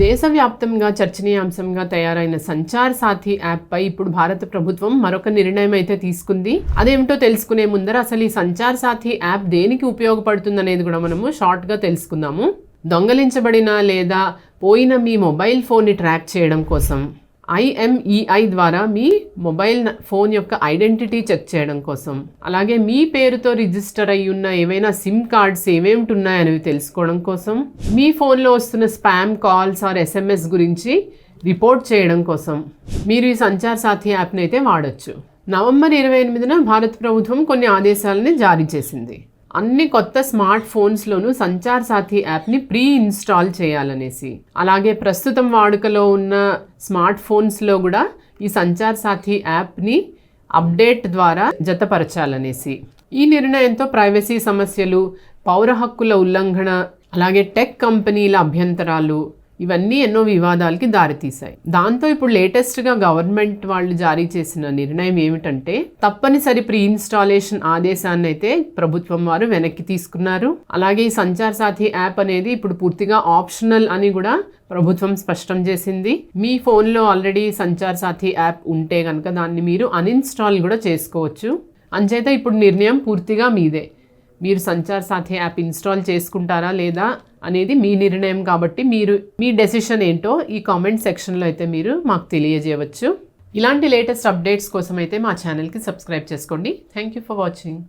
దేశవ్యాప్తంగా చర్చనీయాంశంగా తయారైన సంచార్ సాథి యాప్పై ఇప్పుడు భారత ప్రభుత్వం మరొక నిర్ణయం అయితే తీసుకుంది. అదేమిటో తెలుసుకునే ముందర అసలు ఈ సంచార్ సాథి యాప్ దేనికి ఉపయోగపడుతుంది అనేది కూడా మనము షార్ట్గా తెలుసుకుందాము. దొంగలించబడిన లేదా పోయిన మీ మొబైల్ ఫోన్ని ట్రాక్ చేయడం కోసం. ఐఎంఈఐ ద్వారా మీ మొబైల్ ఫోన్ యొక్క ఐడెంటిటీ చెక్ చేయడం కోసం. అలాగే మీ పేరుతో రిజిస్టర్ అయి ఉన్న ఏవైనా సిమ్ కార్డ్స్ ఏమేమిటి ఉన్నాయనేవి తెలుసుకోవడం కోసం. మీ ఫోన్లో వస్తున్న స్పామ్ కాల్స్ ఆర్ ఎస్ఎంఎస్ గురించి రిపోర్ట్ చేయడం కోసం. మీరు ఈ సంచార్ సాథి యాప్ని అయితే వాడచ్చు. నవంబర్ ఇరవై ఎనిమిదిన భారత ప్రభుత్వం కొన్ని ఆదేశాలని జారీ చేసింది. అన్ని కొత్త స్మార్ట్ ఫోన్స్లోనూ సంచార్ సాథి యాప్ని ప్రీ ఇన్స్టాల్ చేయాలనేసి. అలాగే ప్రస్తుతం వాడుకలో ఉన్న స్మార్ట్ ఫోన్స్లో కూడా ఈ సంచార్ సాథి యాప్ని అప్డేట్ ద్వారా జతపరచాలనేసి. ఈ నిర్ణయంతో ప్రైవసీ సమస్యలు పౌర హక్కుల ఉల్లంఘన అలాగే టెక్ కంపెనీల అభ్యంతరాలు ఇవన్నీ ఎన్నో వివాదాలకి దారితీశాయి. దాంతో ఇప్పుడు లేటెస్ట్గా గవర్నమెంట్ వాళ్ళు జారీ చేసిన నిర్ణయం ఏమిటంటే తప్పనిసరి ప్రీ ఇన్స్టాలేషన్ ఆదేశాన్ని అయితే ప్రభుత్వం వారు వెనక్కి తీసుకున్నారు. అలాగే ఈ సంచార్ సాథి యాప్ అనేది ఇప్పుడు పూర్తిగా ఆప్షనల్ అని కూడా ప్రభుత్వం స్పష్టం చేసింది. మీ ఫోన్లో ఆల్రెడీ సంచార్ సాథి యాప్ ఉంటే కనుక దాన్ని మీరు అన్ఇన్స్టాల్ కూడా చేసుకోవచ్చు. అంచేత ఇప్పుడు నిర్ణయం పూర్తిగా మీదే. మీరు సంచార్ సాథి యాప్ ఇన్స్టాల్ చేసుకుంటారా లేదా అనేది మీ నిర్ణయం కాబట్టి మీరు మీ డెసిషన్ ఏంటో ఈ కామెంట్ సెక్షన్లో అయితే మీరు మాకు తెలియజేయవచ్చు. ఇలాంటి లేటెస్ట్ అప్డేట్స్ కోసం అయితే మా ఛానల్కి సబ్స్క్రైబ్ చేసుకోండి. Thank you for watching